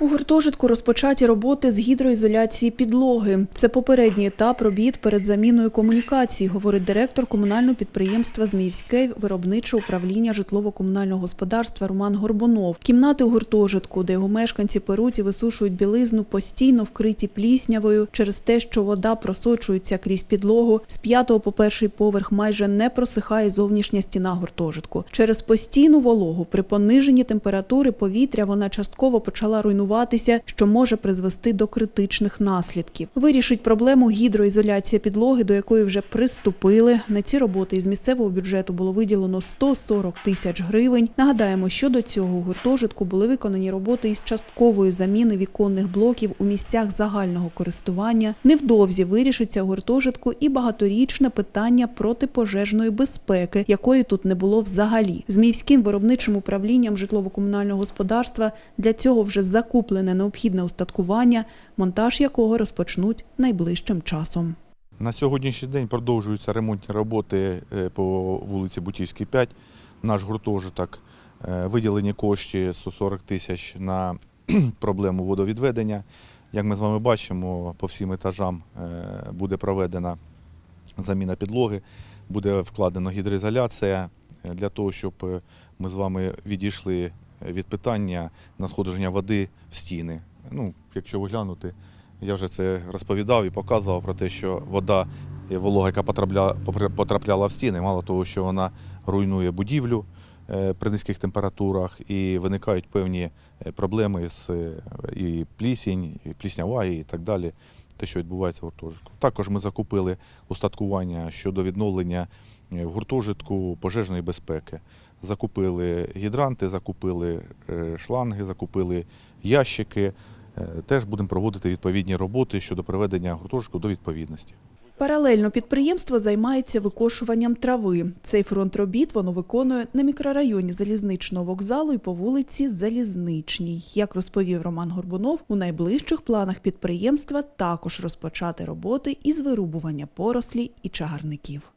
У гуртожитку розпочаті роботи з гідроізоляції підлоги. Це попередній етап робіт перед заміною комунікацій, говорить директор комунального підприємства Зміївське виробниче управління житлово-комунального господарства Роман Горбунов. Кімнати у гуртожитку, де його мешканці перуть і висушують білизну, постійно вкриті пліснявою через те, що вода просочується крізь підлогу. З п'ятого по перший поверх майже не просихає зовнішня стіна гуртожитку. Через постійну вологу при пониженні температури повітря вона частково почала руйнуватися, що може призвести до критичних наслідків. Вирішить проблему гідроізоляція підлоги, до якої вже приступили. На ці роботи із місцевого бюджету було виділено 140 тисяч гривень. Нагадаємо, що до цього гуртожитку були виконані роботи із часткової заміни віконних блоків у місцях загального користування. Невдовзі вирішиться гуртожитку і багаторічне питання протипожежної безпеки, якої тут не було взагалі. Зміївським виробничим управлінням житлово-комунального господарства для цього вже закуплене необхідне устаткування, монтаж якого розпочнуть найближчим часом. На сьогоднішній день продовжуються ремонтні роботи е, по вулиці Бутівській, 5. Наш гуртожиток е, виділені кошти 140 тисяч на проблему водовідведення. Як ми з вами бачимо, по всім етажам е, буде проведена заміна підлоги, буде вкладена гідроізоляція для того, щоб ми з вами відійшли від питання надходження води в стіни. Ну, якщо ви глянути, я вже це розповідав і показував про те, що вода волога, яка потрапляла, в стіни, мало того, що вона руйнує будівлю е, при низьких температурах і виникають певні е, проблеми з е, і плісінь, і пліснява і так далі. Те, що відбувається в гуртожитку. Також ми закупили устаткування щодо відновлення в гуртожитку пожежної безпеки. Закупили гідранти, закупили е, шланги, закупили ящики. Е, Теж будемо проводити відповідні роботи щодо приведення гуртожитку до відповідності. Паралельно підприємство займається викошуванням трави. Цей фронт робіт воно виконує на мікрорайоні залізничного вокзалу і по вулиці Залізничній. Як розповів Роман Горбунов, у найближчих планах підприємства також розпочати роботи із вирубування порослі і чагарників.